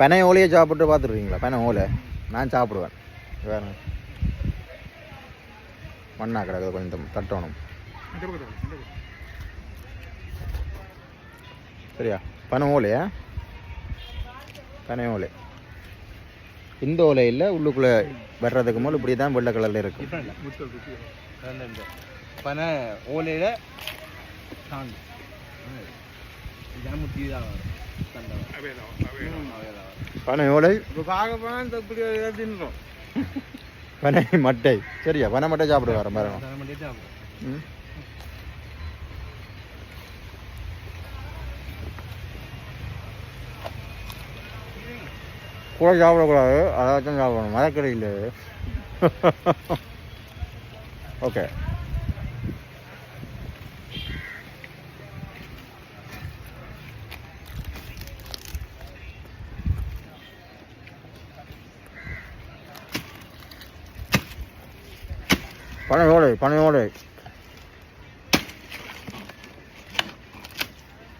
பனை ஓலையை சாப்பிட்டு பார்த்துருக்கீங்களா? பனை ஓலை நான் சாப்பிடுவேன். வேற. மண்ணா கிடக்குது கொஞ்சம் தட்டணும். சரியா? பனை ஓலையா பனை ஓலை இந்த ஓலையில் உள்ளுக்குள்ளே வர்றதுக்கு மேலே இப்படி தான் வெள்ளை கலரில் இருக்கு. பனை ஓலையில் தான் சண்டை. ம், அவையதான் வரும். பனை ஓலை. பனை மட்டை. சரியா? பனை மட்டை சாப்பிடுவார் பாருங்க. ஜனமுட்டி சாப்பிடும் ம். கூட சாப்பிடக்கூடாது. அதாச்சும் சாப்பிடணும். மரக்கறி இல்லை ஓகே பனை ஓலை பனை ஓலை